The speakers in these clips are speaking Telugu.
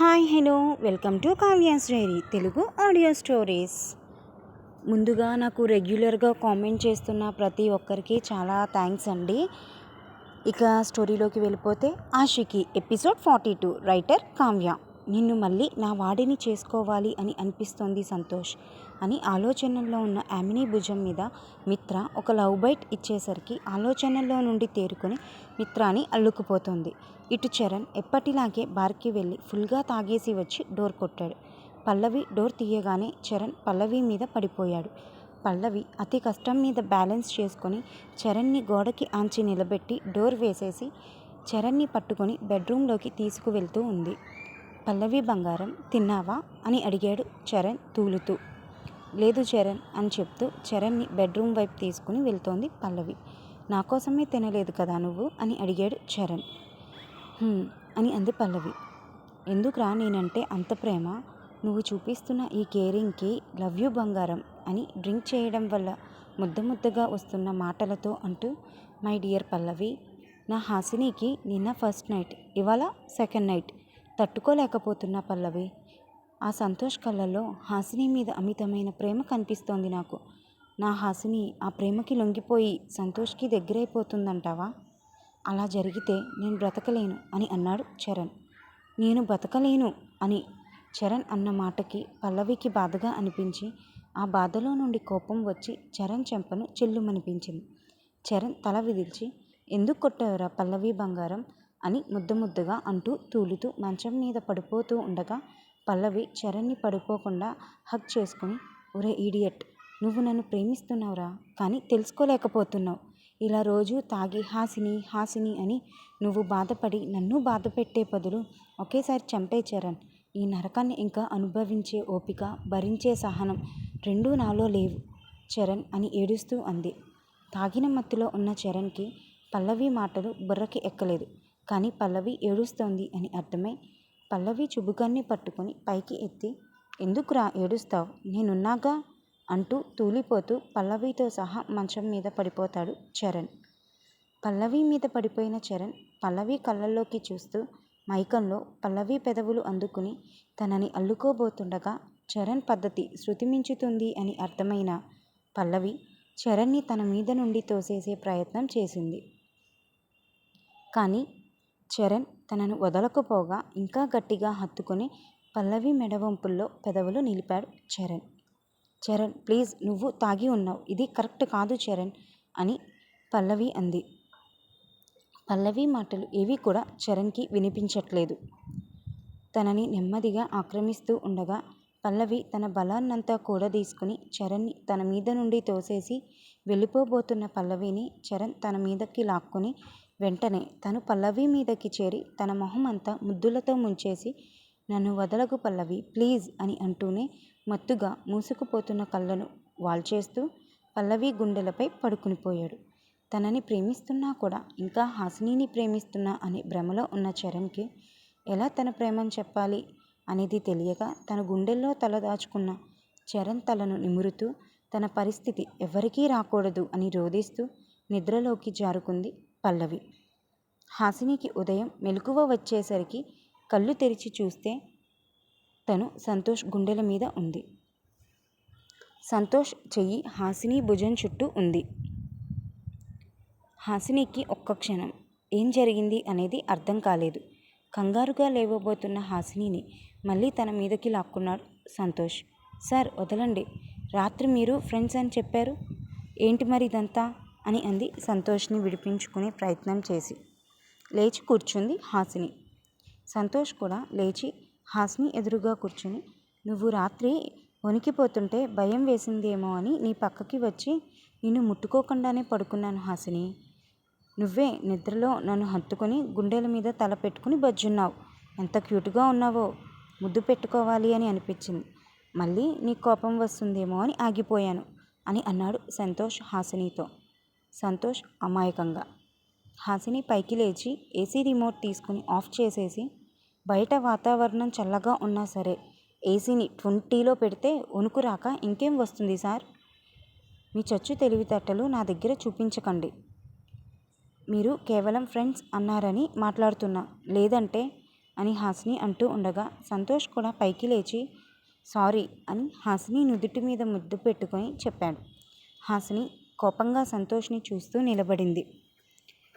Hi hello. Welcome to Kavya's diary Telugu audio stories. ముందుగా నాకు రెగ్యులర్గా కామెంట్ చేస్తున్న ప్రతి ఒక్కరికి చాలా థ్యాంక్స్ అండి. ఇక స్టోరీలోకి వెళ్ళిపోతే Aashiqui episode forty two writer Kavya. నిన్ను మళ్ళీ నా వాడిని చేసుకోవాలి అని అనిపిస్తోంది సంతోష్ అని ఆలోచనల్లో ఉన్న యామినీ భుజం మీద మిత్ర ఒక లవ్ బైట్ ఇచ్చేసరికి ఆలోచనల్లో నుండి తేరుకొని మిత్రాని అల్లుకుపోతుంది. ఇటు చరణ్ ఎప్పటిలాగే బార్కి వెళ్ళి ఫుల్గా తాగేసి వచ్చి డోర్ కొట్టాడు. పల్లవి డోర్ తీయగానే చరణ్ పల్లవి మీద పడిపోయాడు. పల్లవి అతి కష్టం మీద బ్యాలెన్స్ చేసుకొని చరణ్ని గోడకి ఆంచి నిలబెట్టి డోర్ వేసేసి చరణ్ని పట్టుకొని బెడ్రూమ్లోకి తీసుకువెళ్తూ ఉంది. పల్లవి బంగారం తిన్నావా? అని అడిగాడు చరణ్ తూలుతూ. లేదు చరణ్ అని చెప్తూ చరణ్ని బెడ్రూమ్ వైపు తీసుకుని వెళ్తోంది పల్లవి. నా కోసమే తినలేదు కదా నువ్వు? అని అడిగాడు చరణ్. అని అంది పల్లవి. ఎందుకురా నేనంటే అంత ప్రేమ? నువ్వు చూపిస్తున్న ఈ కేరింగ్కి లవ్ యూ బంగారం అని డ్రింక్ చేయడం వల్ల ముద్ద ముద్దగా వస్తున్న మాటలతో అంటూ మై డియర్ పల్లవి నా హాసినికి నిన్న ఫస్ట్ నైట్ ఇవాళ సెకండ్ నైట్ తట్టుకోలేకపోతున్న పల్లవి. ఆ సంతోష్ కళ్ళల్లో హాసిని మీద అమితమైన ప్రేమ కనిపిస్తోంది నాకు. నా హాసిని ఆ ప్రేమకి లొంగిపోయి సంతోష్కి దగ్గరైపోతుందంటావా? అలా జరిగితే నేను బ్రతకలేను అని అన్నాడు చరణ్. నేను బ్రతకలేను అని చరణ్ అన్న మాటకి పల్లవికి బాధగా అనిపించి ఆ బాధలో నుండి కోపం వచ్చి చరణ్ చెంపను చెల్లుమనిపించింది. చరణ్ తల విదిల్చి ఎందుకు కొట్టావురా పల్లవి బంగారం? అని ముద్ద ముద్దుగా అంటూ తూలుతూ మంచం మీద పడిపోతూ ఉండగా పల్లవి చరణ్ని పడిపోకుండా హక్ చేసుకుని ఒరే ఈడియట్ నువ్వు నన్ను ప్రేమిస్తున్నావురా కానీ తెలుసుకోలేకపోతున్నావు. ఇలా రోజు తాగి హాసిని హాసిని అని నువ్వు బాధపడి నన్ను బాధ పెట్టే బదులు ఒకేసారి చంపే చరణ్. ఈ నరకాన్ని ఇంకా అనుభవించే ఓపిక భరించే సహనం రెండూ నాలో లేవు చరణ్ అని ఏడుస్తూ అంది. తాగిన మత్తులో ఉన్న చరణ్కి పల్లవి మాటలు బుర్రకి ఎక్కలేదు. కానీ పల్లవి ఏడుస్తోంది అని అర్థమై పల్లవి చుబుకాన్ని పట్టుకొని పైకి ఎత్తి ఎందుకురా ఏడుస్తావు? నేనున్నాగా? అంటూ తూలిపోతూ పల్లవితో సహా మంచం మీద పడిపోతాడు చరణ్. పల్లవి మీద పడిపోయిన చరణ్ పల్లవి కళ్ళల్లోకి చూస్తూ మైకంలో పల్లవి పెదవులు అందుకుని తనని అల్లుకోబోతుండగా చరణ్ పద్ధతి శృతిమించుతుంది అని అర్థమైన పల్లవి చరణ్ని తన మీద నుండి తోసేసే ప్రయత్నం చేసింది. కానీ చరణ్ తనను వదలకపోగా ఇంకా గట్టిగా హత్తుకొని పల్లవి మెడవంపుల్లో పెదవులు నిలిపాడు చరణ్. చరణ్ ప్లీజ్ నువ్వు తాగి ఉన్నావు. ఇది కరెక్ట్ కాదు చరణ్ అని పల్లవి అంది. పల్లవి మాటలు ఏవి కూడా చరణ్కి వినిపించట్లేదు. తనని నెమ్మదిగా ఆక్రమిస్తూ ఉండగా పల్లవి తన బలాన్నంతా కూడా తీసుకుని చరణ్ని తన మీద నుండి తోసేసి వెళ్ళిపోబోతున్న పల్లవిని చరణ్ తన మీదకి లాక్కొని వెంటనే తను పల్లవి మీదకి చేరి తన మొహం అంతా ముద్దులతో ముంచేసి నన్ను వదలకు పల్లవి ప్లీజ్ అని అంటూనే మత్తుగా మూసుకుపోతున్న కళ్ళను వాల్చేస్తూ పల్లవి గుండెలపై పడుకునిపోయాడు తనని ప్రేమిస్తున్నా కూడా ఇంకా హాసినిని ప్రేమిస్తున్నా అనే భ్రమలో ఉన్న చరణ్కి ఎలా తన ప్రేమను చెప్పాలి అనేది తెలియక తన గుండెల్లో తల దాచుకున్న చరణ్ తలను నిమురుతూ తన పరిస్థితి ఎవరికీ రాకూడదు అని రోధిస్తూ నిద్రలోకి జారుకుంది పల్లవి. హాసినికి ఉదయం మెలకువ వచ్చేసరికి కళ్ళు తెరిచి చూస్తే తను సంతోష్ గుండెల మీద ఉంది. సంతోష్ చెయ్యి హాసిని భుజం చుట్టూ ఉంది. హాసినికి ఒక్క క్షణం. ఏం జరిగింది అనేది అర్థం కాలేదు. కంగారుగా లేవబోతున్న హాసినిని మళ్ళీ తన మీదకి లాక్కున్నాడు సంతోష్. సార్ వదలండి. రాత్రి మీరు ఫ్రెండ్స్ అని చెప్పారు. ఏంటి మరి ఇదంతా? అని అంది సంతోష్ని విడిపించుకునే ప్రయత్నం చేసి. లేచి కూర్చుంది హాసిని. సంతోష్ కూడా లేచి హాసిని ఎదురుగా కూర్చుని నువ్వు రాత్రి వణికిపోతుంటే భయం వేసిందేమో అని నీ పక్కకి వచ్చి నిన్ను ముట్టుకోకుండానే పడుకున్నాను హాసిని. నువ్వే నిద్రలో నన్ను హత్తుకొని గుండెల మీద తల పెట్టుకుని బజ్జున్నావు. ఎంత క్యూట్గా ఉన్నావో ముద్దు పెట్టుకోవాలి అని అనిపించింది. మళ్ళీ నీ కోపం వస్తుందేమో అని ఆగిపోయాను అని అన్నాడు సంతోష్ హాసినితో. సంతోష్ అమాయకంగా. హాసిని పైకి లేచి ఏసీ రిమోట్ తీసుకుని ఆఫ్ చేసేసి బయట వాతావరణం చల్లగా ఉన్నా సరే ఏసీని ట్వంటీలో పెడితే వణుకు రాక ఇంకేం వస్తుంది సార్? మీ చచ్చు తెలివితేటలు నా దగ్గర చూపించకండి. మీరు కేవలం ఫ్రెండ్స్ అన్నారని మాట్లాడుతున్నా. లేదంటే? అని హాసిని అంటూ ఉండగా సంతోష్ కూడా పైకి లేచి సారీ అని హాసిని నుదుటి మీద ముద్దు పెట్టుకొని చెప్పాడు. హాసిని కోపంగా సంతోష్ని చూస్తూ నిలబడింది.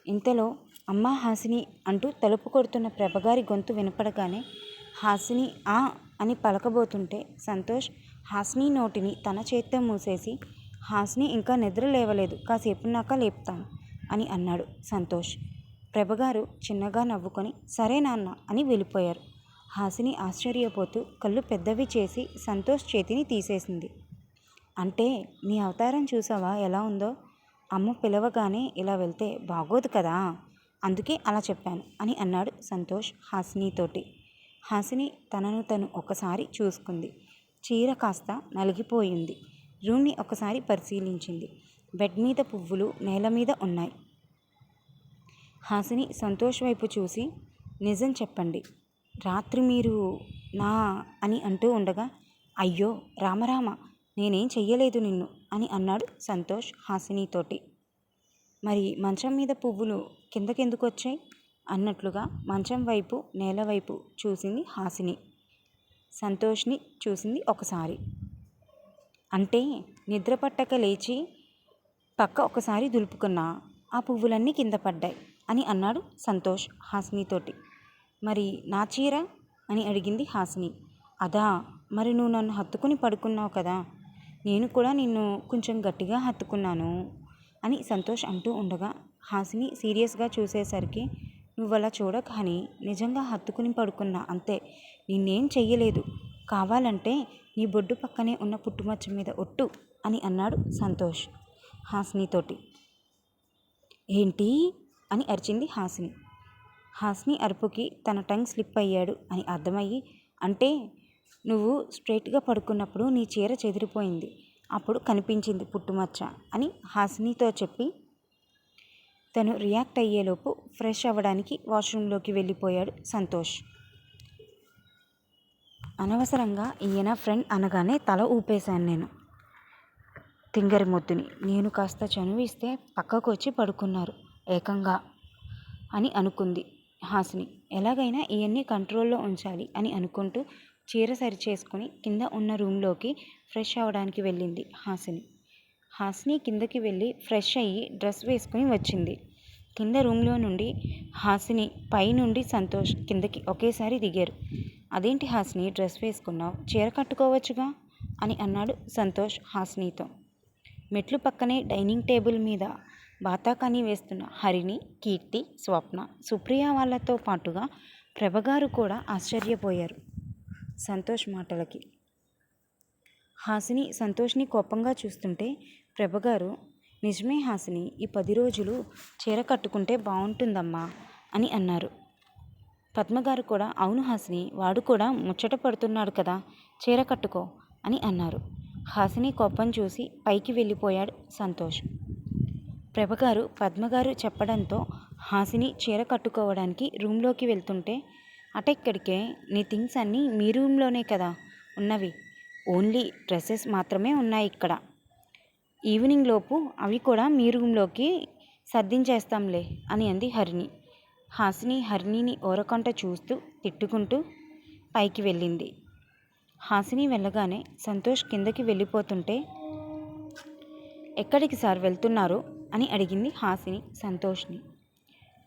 ఇంతలో అమ్మా హాసిని అంటూ తలుపు కొడుతున్న ప్రభగారి గొంతు వినపడగానే హాసిని ఆ అని పలకబోతుంటే సంతోష్ హాసిని నోటిని తన చేత్తో మూసేసి హాసిని ఇంకా నిద్ర లేవలేదు కాసేపున్నాక లేపుతాను అని అన్నాడు సంతోష్. ప్రభగారు చిన్నగా నవ్వుకొని సరే నాన్న అని వెళ్ళిపోయారు. హాసిని ఆశ్చర్యపోతూ కళ్ళు పెద్దవి చేసి సంతోష్ చేతిని తీసేసింది. అంటే నీ అవతారం చూసావా? ఎలా ఉందో? అమ్మ పిలవగానే ఇలా వెళ్తే బాగోదు కదా? అందుకే అలా చెప్పాను అని అన్నాడు సంతోష్ హాసినితోటి. హాసిని తనను తను ఒకసారి చూసుకుంది. చీర కాస్త నలిగిపోయింది. రూమ్ని ఒకసారి పరిశీలించింది. బెడ్ మీద పువ్వులు నేల మీద ఉన్నాయి. హాసిని సంతోష్ వైపు చూసి నిజం చెప్పండి. రాత్రి మీరు నా అని అంటూ ఉండగా అయ్యో రామరామ నేనేం చెయ్యలేదు నిన్ను. అని అన్నాడు సంతోష్ హాసినీతోటి. మరి మంచం మీద పువ్వులు కిందకెందుకు వచ్చాయి అన్నట్లుగా మంచం వైపు నేల వైపు చూసింది హాసిని. సంతోష్ని చూసింది ఒకసారి. అంటే నిద్ర పట్టక లేచి పక్క ఒకసారి దులుపుకున్నా ఆ పువ్వులన్నీ కింద పడ్డాయి అని అన్నాడు సంతోష్ హాసినితోటి. మరి నా చీర? అని అడిగింది హాసిని. అదా మరి నువ్వు నన్ను హత్తుకుని పడుకున్నావు కదా? నేను కూడా నిన్ను కొంచెం గట్టిగా హత్తుకున్నాను అని సంతోష్ అంటూ ఉండగా హాసిని సీరియస్గా చూసేసరికి నువ్వు అలా చూడకని నిజంగా హత్తుకుని పడుకున్నా అంతే. నిన్నేం చెయ్యలేదు. కావాలంటే నీ బొడ్డు పక్కనే ఉన్న పుట్టుమచ్చ మీద ఒట్టు అని అన్నాడు సంతోష్ హాసినితోటి. ఏంటి? అని అరిచింది హాసిని. హాసిని అరుపుకి తన టంగ్ స్లిప్ అయ్యాడు అని అర్థమయ్యి అంటే నువ్వు స్ట్రైట్గా పడుకున్నప్పుడు నీ చీర చెదిరిపోయింది. అప్పుడు కనిపించింది పుట్టుమచ్చ అని హాసినితో చెప్పి తను రియాక్ట్ అయ్యేలోపు ఫ్రెష్ అవ్వడానికి వాష్రూమ్లోకి వెళ్ళిపోయాడు సంతోష్. అనవసరంగా ఈయన ఫ్రెండ్ అనగానే తల ఊపేశాను నేను. తింగరి మొద్దుని నేను కాస్త చనువిస్తే పక్కకు వచ్చి పడుకున్నారు ఏకంగా అని అనుకుంది హాసిని. ఎలాగైనా ఇవన్నీ కంట్రోల్లో ఉంచాలి అని అనుకుంటూ చీర సరి చేసుకుని కింద ఉన్న రూమ్లోకి ఫ్రెష్ అవ్వడానికి వెళ్ళింది హాసిని. హాసిని కిందకి వెళ్ళి ఫ్రెష్ అయ్యి డ్రెస్ వేసుకుని వచ్చింది. కింద రూమ్లో నుండి హాసిని పై నుండి సంతోష్ కిందకి ఒకేసారి దిగారు. అదేంటి హాసిని డ్రెస్ వేసుకున్నావు? చీర కట్టుకోవచ్చుగా? అని అన్నాడు సంతోష్ హాసినితో. మెట్లు పక్కనే డైనింగ్ టేబుల్ మీద బాతాకాని వేస్తున్న హరిణి కీర్తి స్వప్న సుప్రియ వాళ్ళతో పాటుగా ప్రభగారు కూడా ఆశ్చర్యపోయారు. సంతోష్ మాటలకి. హాసిని సంతోష్ని కోపంగా చూస్తుంటే ప్రభగారు నిజమే హాసిని ఈ పది రోజులు చీర కట్టుకుంటే బాగుంటుందమ్మా అని అన్నారు. పద్మగారు కూడా అవును హాసిని వాడు కూడా ముచ్చట పడుతున్నాడు కదా చీర కట్టుకో అని అన్నారు. హాసిని కోపం చూసి పైకి వెళ్ళిపోయాడు సంతోష్. ప్రభగారు పద్మగారు చెప్పడంతో హాసిని చీర కట్టుకోవడానికి రూమ్లోకి వెళ్తుంటే అటెక్కడికే నీ థింగ్స్ అన్నీ మీ రూమ్లోనే కదా ఉన్నవి. ఓన్లీ డ్రెస్సెస్ మాత్రమే ఉన్నాయి ఇక్కడ. ఈవినింగ్ లోపు అవి కూడా మీ రూమ్లోకి సర్దించేస్తాంలే అని అంది హరిణి. హాసిని హరిణిని ఓరకంట చూస్తూ తిట్టుకుంటూ పైకి వెళ్ళింది. హాసిని వెళ్ళగానే సంతోష్ కిందకి వెళ్ళిపోతుంటే ఎక్కడికి సార్ వెళ్తున్నారు? అని అడిగింది హాసిని సంతోష్ని.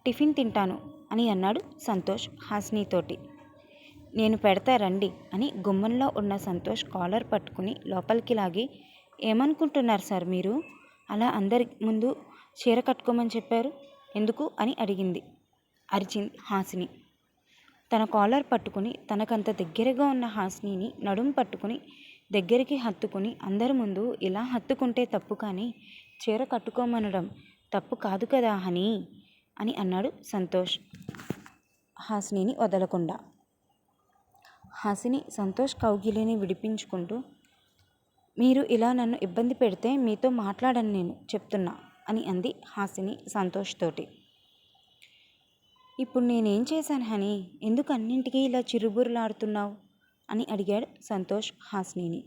టిఫిన్ తింటాను. అని అన్నాడు సంతోష్ హాస్నీతోటి. నేను పెడతా రండి అని గుమ్మంలో ఉన్న సంతోష్ కాలర్ పట్టుకుని లోపలికి లాగి ఏమనుకుంటున్నారు సార్ మీరు? అలా అందరి ముందు చీర కట్టుకోమని చెప్పారు. ఎందుకు? అని అడిగింది అరిచింది హాసిని. తన కాలర్ పట్టుకుని తనకంత దగ్గరగా ఉన్న హాసినిని నడుం పట్టుకుని దగ్గరికి హత్తుకుని అందరి ముందు ఇలా హత్తుకుంటే తప్పు కానీ చీర కట్టుకోమనడం తప్పు కాదు కదా హనీ. అని అన్నాడు సంతోష్. హాసినిని వదలకుండా. హాసిని సంతోష్ కౌగిలిని విడిపించుకుంటూ మీరు ఇలా నన్ను ఇబ్బంది పెడితే మీతో మాట్లాడను నేను చెప్తున్నా అని అంది హాసిని సంతోష్ తోటి ఇప్పుడు నేనేం చేశాను హనీ? ఎందుకు అన్నింటికీ ఇలా చిరుబురులాడుతున్నావు అని అడిగాడు సంతోష్ హాసినిని.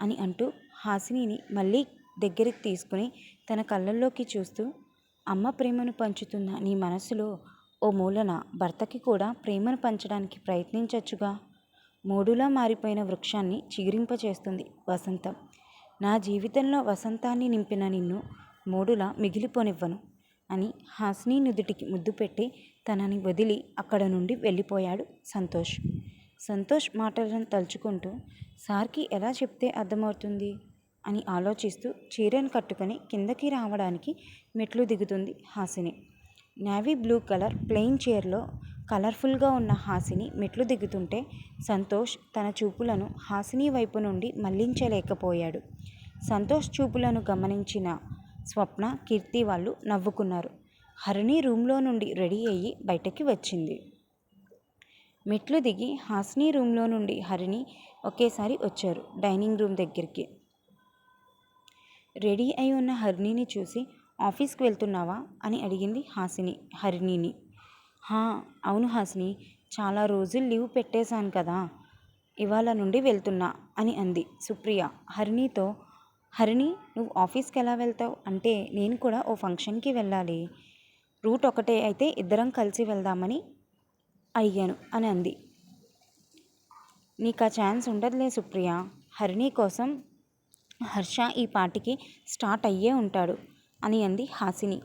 అని అంటూ హాసినిని మళ్ళీ దగ్గరికి తీసుకుని తన కళ్ళల్లోకి చూస్తూ అమ్మ ప్రేమను పంచుతున్న నీ మనసులో ఓ మూలన భర్తకి కూడా ప్రేమను పంచడానికి ప్రయత్నించవచ్చుగా మూడులా మారిపోయిన వృక్షాన్ని చిగురింపచేస్తుంది వసంతం. నా జీవితంలో వసంతాన్ని నింపిన నిన్ను మూడులా మిగిలిపోనివ్వను అని హాస్ని నుదుటికి ముద్దు పెట్టి తనని వదిలి అక్కడ నుండి వెళ్ళిపోయాడు సంతోష్. సంతోష్ మాటలను తలుచుకుంటూ సార్కి ఎలా చెప్తే అర్థమవుతుంది? అని ఆలోచిస్తూ చీరను కట్టుకొని కిందకి రావడానికి మెట్లు దిగుతుంది Hasini. Navy blue colour plain చైర్లో కలర్ఫుల్గా ఉన్న హాసిని మెట్లు దిగుతుంటే సంతోష్ తన చూపులను హాసిని వైపు నుండి మళ్ళించలేకపోయాడు. సంతోష్ చూపులను గమనించిన స్వప్న కీర్తి వాళ్ళు నవ్వుకున్నారు. హరిణి రూమ్లో నుండి రెడీ అయ్యి బయటకి వచ్చింది. మెట్లు దిగి హాసిని రూమ్లో నుండి హరిణి ఒకేసారి వచ్చారు డైనింగ్ రూమ్ దగ్గరికి. రెడీ అయి ఉన్న హరిణిని చూసి ఆఫీస్కి వెళ్తున్నావా? అని అడిగింది హాసిని హరిణిని. హా అవును హాసిని చాలా రోజులు లీవ్ పెట్టేశాను కదా ఇవాళ నుండి వెళ్తున్నా అని అంది సుప్రియ. హరిణితో హరిణి నువ్వు ఆఫీస్కి ఎలా వెళ్తావు? అంటే నేను కూడా ఓ ఫంక్షన్కి వెళ్ళాలి. రూట్ ఒకటే అయితే ఇద్దరం కలిసి వెళ్దామని అడిగాను అని అంది. నీకు ఆ ఛాన్స్ ఉండదులే సుప్రియ. హరిణి కోసం హర్ష ఈ పాటికి స్టార్ట్ అయ్యే ఉంటాడు అని అంది హాసిని.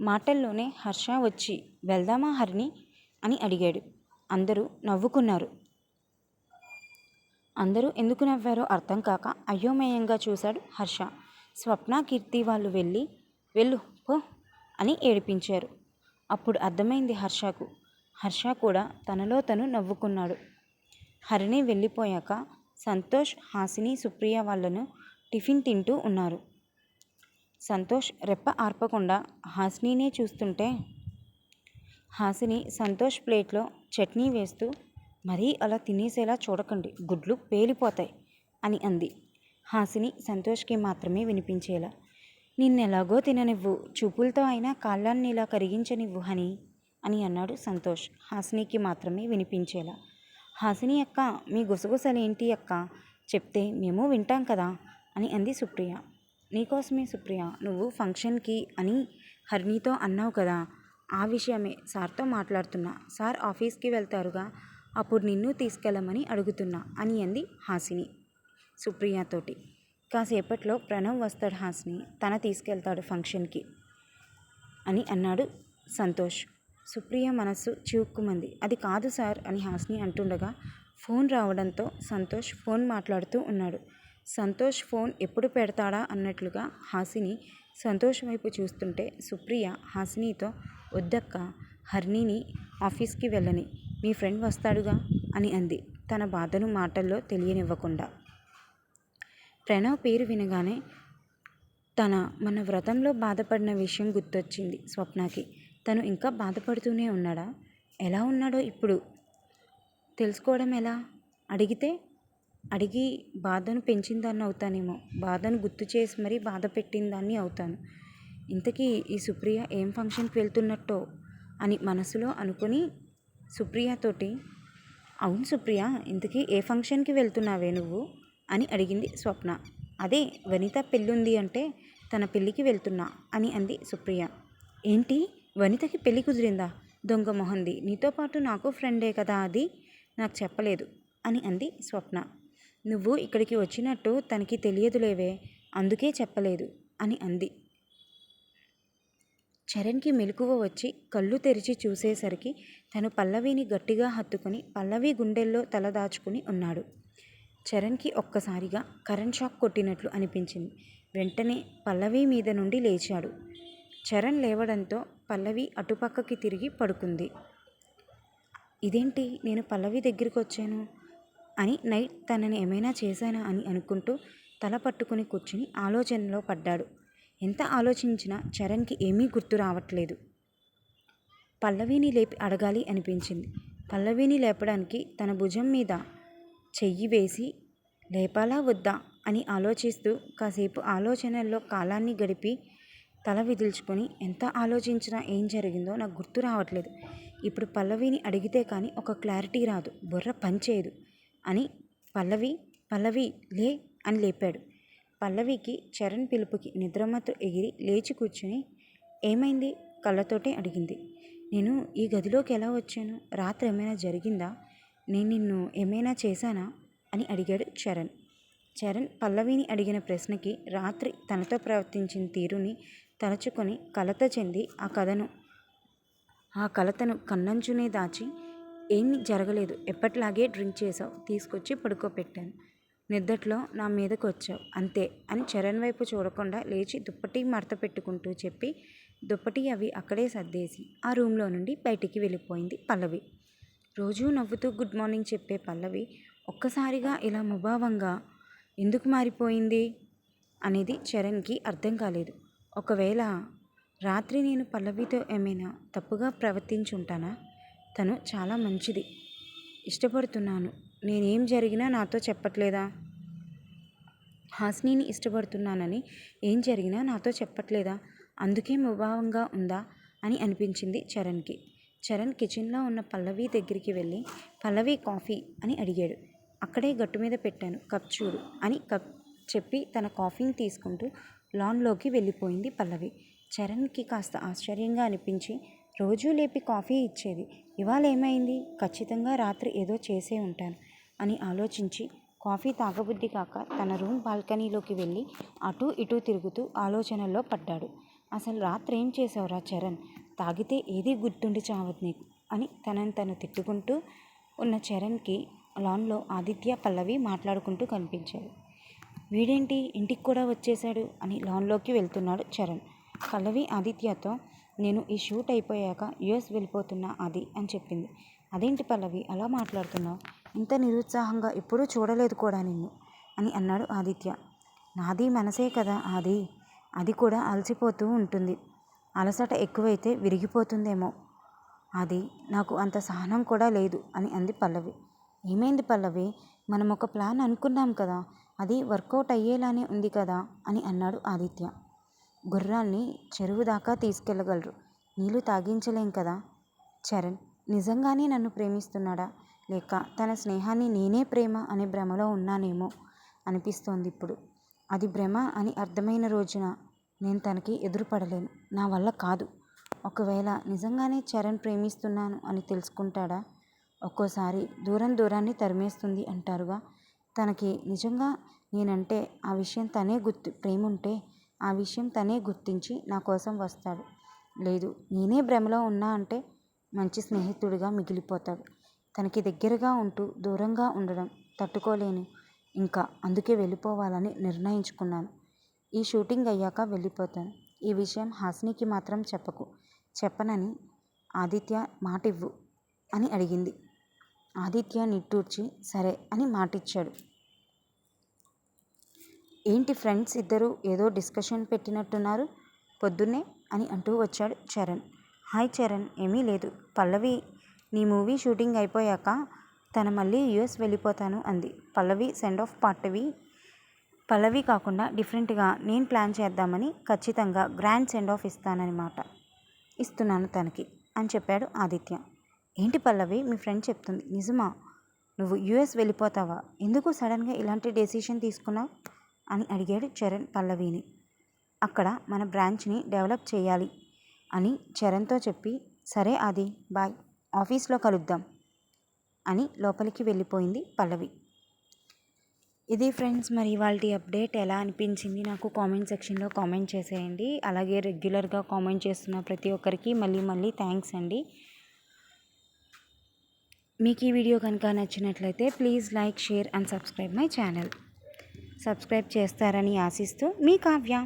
మాటల్లోనే హర్ష వచ్చి వెళ్దామా హరిణి? అని అడిగాడు. అందరూ నవ్వుకున్నారు. అందరూ ఎందుకు నవ్వారో అర్థం కాక అయోమయంగా చూశాడు హర్ష. స్వప్న కీర్తి వాళ్ళు వెళ్ళి వెళ్ళు పో అని ఏడిపించారు. అప్పుడు అర్థమైంది హర్షకు. హర్ష కూడా తనలో తను నవ్వుకున్నాడు. హరిణి వెళ్ళిపోయాక సంతోష్ హాసిని సుప్రియ వాళ్ళను టిఫిన్ తింటూ ఉన్నారు. సంతోష్ రెప్ప ఆర్పకుండా హాసినినే చూస్తుంటే హాసిని సంతోష్ ప్లేట్లో చట్నీ వేస్తూ మరీ అలా తినేసేలా చూడకండి గుడ్లు పేలిపోతాయి అని అంది. హాసిని సంతోష్కి మాత్రమే వినిపించేలా నిన్నెలాగో తిననివ్వు చూపులతో అయినా కాళ్ళాన్ని ఇలా కరిగించనివ్వు హని అని అన్నాడు సంతోష్. హాసినికి మాత్రమే వినిపించేలా. హాసిని అక్క మీ గుసగుసలేంటి అక్క? చెప్తే మేము వింటాం కదా అని అంది సుప్రియ. నీకోసమే సుప్రియ నువ్వు ఫంక్షన్కి అని హర్నీతో అన్నావు కదా ఆ విషయమే సార్తో మాట్లాడుతున్నా. సార్ ఆఫీస్కి వెళ్తారుగా అప్పుడు నిన్ను తీసుకెళ్ళమని అడుగుతున్నా అని అంది హాసిని సుప్రియతోటి. కాసేపట్లో ప్రణవ్ వస్తాడు హాసిని తన తీసుకెళ్తాడు ఫంక్షన్కి అని అన్నాడు సంతోష్. సుప్రియ మనస్సు చివుక్కుమంది. అది కాదు సార్ అని హాస్ని అంటుండగా ఫోన్ రావడంతో సంతోష్ ఫోన్ మాట్లాడుతూ ఉన్నాడు. సంతోష్ ఫోన్ ఎప్పుడు పెడతాడా అన్నట్లుగా హాసిని సంతోష్ వైపు చూస్తుంటే సుప్రియ హాసినితో వద్దక్క హర్నీని ఆఫీస్కి వెళ్ళని మీ ఫ్రెండ్ వస్తాడుగా అని అంది. తన బాధను మాటల్లో తెలియనివ్వకుండా. ప్రణవ్ పేరు వినగానే తన మన వ్రతంలో బాధపడిన విషయం గుర్తొచ్చింది స్వప్నకి. తను ఇంకా బాధపడుతూనే ఉన్నాడా? ఎలా ఉన్నాడో ఇప్పుడు? తెలుసుకోవడం ఎలా? అడిగితే అడిగి బాధను పెంచిందాన్ని అవుతానేమో. బాధను గుర్తు చేసి మరీ బాధ పెట్టిందాన్ని అవుతాను. ఇంతకీ ఈ సుప్రియ ఏం ఫంక్షన్కి వెళ్తున్నట్టో అని మనసులో అనుకుని సుప్రియతోటి అవును సుప్రియ ఇంతకీ ఏ ఫంక్షన్కి వెళ్తున్నావే నువ్వు? అని అడిగింది స్వప్న. అదే వనిత పెళ్ళుంది అంటే తన పెళ్ళికి వెళ్తున్నా అని అంది సుప్రియ. ఏంటి? వనితకి పెళ్ళి కుదిరిందా? దొంగ మొహంది. నీతో పాటు నాకు ఫ్రెండే కదా అది? నాకు చెప్పలేదు అని అంది స్వప్న. నువ్వు ఇక్కడికి వచ్చినట్టు తనకి తెలియదులేవే అందుకే చెప్పలేదు అని అంది. చరణ్కి మెలకువ వచ్చి కళ్ళు తెరిచి చూసేసరికి తను పల్లవిని గట్టిగా హత్తుకుని పల్లవి గుండెల్లో తల దాచుకుని ఉన్నాడు. చరణ్కి ఒక్కసారిగా కరెంట్ షాక్ కొట్టినట్లు అనిపించింది. వెంటనే పల్లవి మీద నుండి లేచాడు. చరణ్ లేవడంతో పల్లవి అటుపక్కకి తిరిగి పడుకుంది. ఇదేంటి? నేను పల్లవి దగ్గరికి వచ్చాను? అని నైట్ తనని ఏమైనా చేశానా అని అనుకుంటూ తల పట్టుకుని కూర్చుని ఆలోచనలో పడ్డాడు. ఎంత ఆలోచించినా చరణ్కి ఏమీ గుర్తు రావట్లేదు. పల్లవిని లేపి అడగాలి అనిపించింది. పల్లవిని లేపడానికి తన భుజం మీద చెయ్యి వేసి లేపాలా వద్దా? అని ఆలోచిస్తూ కాసేపు ఆలోచనల్లో కాలాన్ని గడిపి తల విదిల్చుకొని ఎంత ఆలోచించినా ఏం జరిగిందో నాకు గుర్తు రావట్లేదు. ఇప్పుడు పల్లవిని అడిగితే కానీ ఒక క్లారిటీ రాదు. బుర్ర పనిచేయదు అని పల్లవి పల్లవి లే అని లేపాడు. పల్లవికి చరణ్ పిలుపుకి నిద్రమత్తు ఎగిరి లేచి కూర్చుని ఏమైంది? కళ్ళతోటే అడిగింది. నేను ఈ గదిలోకి ఎలా వచ్చాను? రాత్రి ఏమైనా జరిగిందా? నేను నిన్ను ఏమైనా చేశానా? అని అడిగాడు చరణ్. చరణ్ పల్లవిని అడిగిన ప్రశ్నకి రాత్రి తనతో ప్రవర్తించిన తీరుని తలచుకొని కలత చెంది ఆ కథను ఆ కలతను కన్నంచునే దాచి ఏమీ జరగలేదు. ఎప్పటిలాగే డ్రింక్ చేసావు తీసుకొచ్చి పడుకోబెట్టాను నిద్దట్లో నా మీదకు వచ్చావు అంతే అని చరణ్ వైపు చూడకుండా లేచి దుప్పటి మడత పెట్టుకుంటూ చెప్పి దుప్పటి అవి అక్కడే సర్దేసి ఆ రూమ్లో నుండి బయటికి వెళ్ళిపోయింది పల్లవి. రోజూ నవ్వుతూ గుడ్ మార్నింగ్ చెప్పే పల్లవి ఒక్కసారిగా ఇలా ముభావంగా ఎందుకు మారిపోయింది? అనేది చరణ్కి అర్థం కాలేదు. ఒకవేళ రాత్రి నేను పల్లవితో ఏమైనా తప్పుగా ప్రవర్తించుంటానా? తను చాలా మంచిది. ఇష్టపడుతున్నాను. నేనేం జరిగినా నాతో చెప్పట్లేదా? హాస్నీని ఇష్టపడుతున్నానని ఏం జరిగినా నాతో చెప్పట్లేదా? అందుకే ముభావంగా ఉందా? అని అనిపించింది చరణ్కి. చరణ్ కిచెన్లో ఉన్న పల్లవి దగ్గరికి వెళ్ళి పల్లవి కాఫీ అని అడిగాడు. అక్కడే గట్టు మీద పెట్టాను. కప్ చూడు అని కప్ చెప్పి తన కాఫీని తీసుకుంటూ లాన్లోకి వెళ్ళిపోయింది పల్లవి. చరణ్కి కాస్త ఆశ్చర్యంగా అనిపించి రోజూ లేపి కాఫీ ఇచ్చేది. ఇవాళ ఏమైంది? ఖచ్చితంగా రాత్రి ఏదో చేసే ఉంటాను అని ఆలోచించి కాఫీ తాగబుద్ధి కాక తన రూమ్ బాల్కనీలోకి వెళ్ళి అటూ ఇటూ తిరుగుతూ ఆలోచనల్లో పడ్డాడు. అసలు రాత్రి ఏం చేసావురా చరణ్? తాగితే ఏది గుర్తుండి చావదు నీకు అని తనని తను తిట్టుకుంటూ ఉన్న చరణ్కి లాన్లో ఆదిత్య పల్లవి మాట్లాడుకుంటూ కనిపించారు. వీడేంటి ఇంటికి కూడా వచ్చేశాడు అని లాన్లోకి వెళ్తున్నాడు చరణ్. పల్లవి ఆదిత్యతో నేను ఈ షూట్ అయిపోయాక యుఎస్ వెళ్ళిపోతున్నా అది అని చెప్పింది. అదేంటి పల్లవి అలా మాట్లాడుతున్నావు? ఇంత నిరుత్సాహంగా ఎప్పుడూ చూడలేదు కూడా నిన్ను అని అన్నాడు ఆదిత్య. నాది మనసే కదా అది అది కూడా అలసిపోతూ ఉంటుంది. అలసట ఎక్కువైతే విరిగిపోతుందేమో అది నాకు అంత సహనం కూడా లేదు అని అంది పల్లవి. ఏమైంది పల్లవి? మనం ఒక ప్లాన్ అనుకున్నాం కదా. అది వర్కౌట్ అయ్యేలానే ఉంది కదా అని అన్నాడు ఆదిత్య. గుర్రాన్ని చెరువు దాకా తీసుకెళ్ళగలరు. నీళ్ళు తాగించలేం కదా? చరణ్ నిజంగానే నన్ను ప్రేమిస్తున్నాడా? లేక తన స్నేహాన్ని నేనే ప్రేమ అనే భ్రమలో ఉన్నానేమో అనిపిస్తోంది ఇప్పుడు. అది భ్రమ అని అర్థమైన రోజున నేను తనకి ఎదురుపడలేను. నా వల్ల కాదు. ఒకవేళ నిజంగానే చరణ్ ప్రేమిస్తున్నాను అని తెలుసుకుంటాడా? ఒక్కోసారి దూరం దూరాన్ని తరిమేస్తుంది అంటారుగా. తనకి నిజంగా నేనంటే ఆ విషయం తనే గుర్తు ప్రేమ ఉంటే ఆ విషయం తనే గుర్తించి నా కోసం వస్తాడు. లేదు నేనే భ్రమలో ఉన్నా అంటే మంచి స్నేహితుడిగా మిగిలిపోతాడు. తనకి దగ్గరగా ఉంటూ దూరంగా ఉండడం తట్టుకోలేను. ఇంకా అందుకే వెళ్ళిపోవాలని నిర్ణయించుకున్నాను. ఈ షూటింగ్ అయ్యాక వెళ్ళిపోతాను. ఈ విషయం హాసినికి మాత్రం చెప్పకు. చెప్పనని ఆదిత్య మాట ఇవ్వు అని అడిగింది. ఆదిత్య నిట్టూర్చి సరే అని మాటిచ్చాడు. ఏంటి ఫ్రెండ్స్ ఇద్దరు ఏదో డిస్కషన్ పెట్టినట్టున్నారు? పొద్దున్నే అని అంటూ వచ్చాడు చరణ్. హాయ్ చరణ్ ఏమీ లేదు. పల్లవి నీ మూవీ షూటింగ్ అయిపోయాక తన మళ్ళీ యుఎస్ వెళ్ళిపోతాను అంది. పల్లవి సెండ్ ఆఫ్ పార్టీవి? పల్లవి కాకుండా డిఫరెంట్గా నేను ప్లాన్ చేద్దామని ఖచ్చితంగా గ్రాండ్ సెండ్ ఆఫ్ ఇస్తానన్నమాట ఇస్తున్నాను తనకి అని చెప్పాడు ఆదిత్య. ఏంటి పల్లవి? మీ ఫ్రెండ్ చెప్తుంది. నిజమా? నువ్వు యుఎస్ వెళ్ళిపోతావా? ఎందుకు సడన్గా ఇలాంటి డెసిషన్ తీసుకున్నావు? అని అడిగాడు చరణ్ పల్లవిని. అక్కడ మన బ్రాంచ్ని డెవలప్ చేయాలి అని చరణ్తో చెప్పి సరే అది బాయ్ ఆఫీస్లో కలుద్దాం అని లోపలికి వెళ్ళిపోయింది పల్లవి. ఇది ఫ్రెండ్స్ మరి ఇవాళ అప్డేట్ ఎలా అనిపించింది నాకు కామెంట్ సెక్షన్లో కామెంట్ చేసేయండి. అలాగే రెగ్యులర్గా కామెంట్ చేస్తున్న ప్రతి ఒక్కరికి మళ్ళీ మళ్ళీ థ్యాంక్స్ అండి. మీకు ఈ వీడియో కనుక నచ్చినట్లయితే please like share and subscribe my channel. Subscribe చేస్తారని ఆశిస్తూ మీ కావ్య